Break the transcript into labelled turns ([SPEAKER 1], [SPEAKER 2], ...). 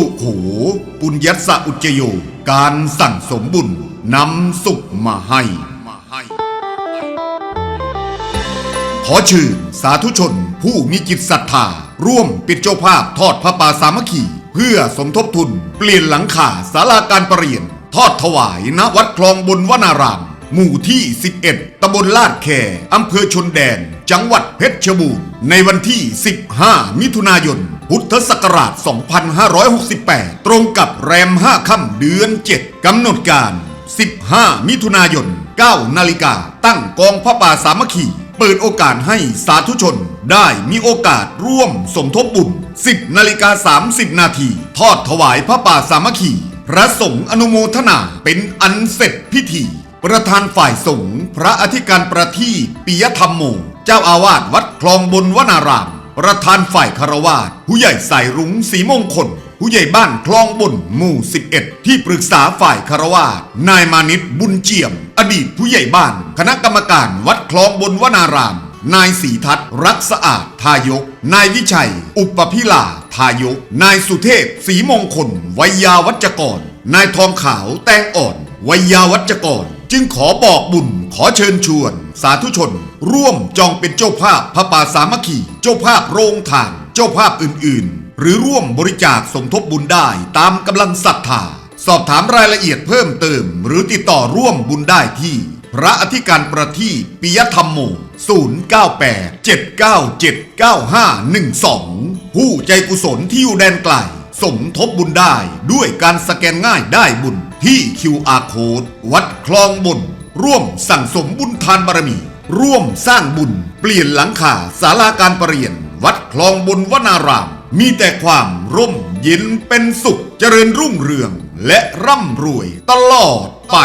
[SPEAKER 1] สุขูปุญญสะอุจโย การสั่งสมบุญนำสุขมาให้ ขอเชิญสาธุชนผู้มีจิตศรัทธา ร่วมปิดเจ้าภาพทอดพระป่าสามัคคี เพื่อสมทบทุนเปลี่ยนหลังคาศาลาการประเรียน ทอดถวายณวัดคลองบนวนาราม หมู่ที่ 11ตำบลลาดแคอำเภอชนแดน จังหวัดเพชรบูรณ์ในวันที่ 15 มิถุนายน พุทธศักราช 2568 ตรงกับแรม 5 ค่ำเดือน 7 กำหนดการ 15 มิถุนายน 9 นาฬิกา ตั้งกองพระป่าสามัคคี เปิดโอกาสให้สาธุชนได้มีโอกาสร่วมสมทบบุญ 10 นาฬิกา 30 นาที ทอดถวายพระป่าสามัคคี พระสงฆ์อนุโมทนาเป็นอันเสร็จพิธี ประธานฝ่ายสงฆ์พระอธิการประทีปปิยธรรมโม เจ้าอาวาสวัดคลองบนวนาราม ประธานฝ่ายคารวาสผู้ใหญ่สายรุ้งสีมงคล ผู้ใหญ่บ้านคลองบนหมู่ 11 ที่ปรึกษาฝ่ายคารวาสนายมานิตบุญเจียม อดีตผู้ใหญ่บ้าน คณะกรรมการวัดคลองบนวนาราม นายศรีทัศน์รักสะอาด ทายก นายวิชัย อุปพิลาทายก นายสุเทพศรีมงคล วัยยาวัจกร นายทองขาวแตงอ่อน วัยยาวัจกร จึงขอบอกบุญขอเชิญชวน สาธุชน ร่วมจองเป็นเจ้าภาพพระป่าสามัคคีเจ้าภาพโรงทาน เจ้าภาพอื่น ๆ หรือร่วมบริจาคสมทบบุญได้ตามกำลังศรัทธา สอบถามรายละเอียดเพิ่มเติม หรือติดต่อร่วมบุญได้ที่ พระอธิการประทีปปิยธรรมโม 098 797 9512 ผู้ใจกุศลที่อยู่แดนไกล สมทบบุญได้ด้วยการสแกนง่ายได้บุญที่ QR Code วัดคลองบนร่วมสั่งสมบุญทานบารมี ร่วมสร้างบุญ เปลี่ยนหลังคาศาลาการประเรียน วัดคลองบนวนาราม มีแต่ความร่มเย็นเป็นสุขเจริญรุ่งเรือง และร่ำรวยตลอดไป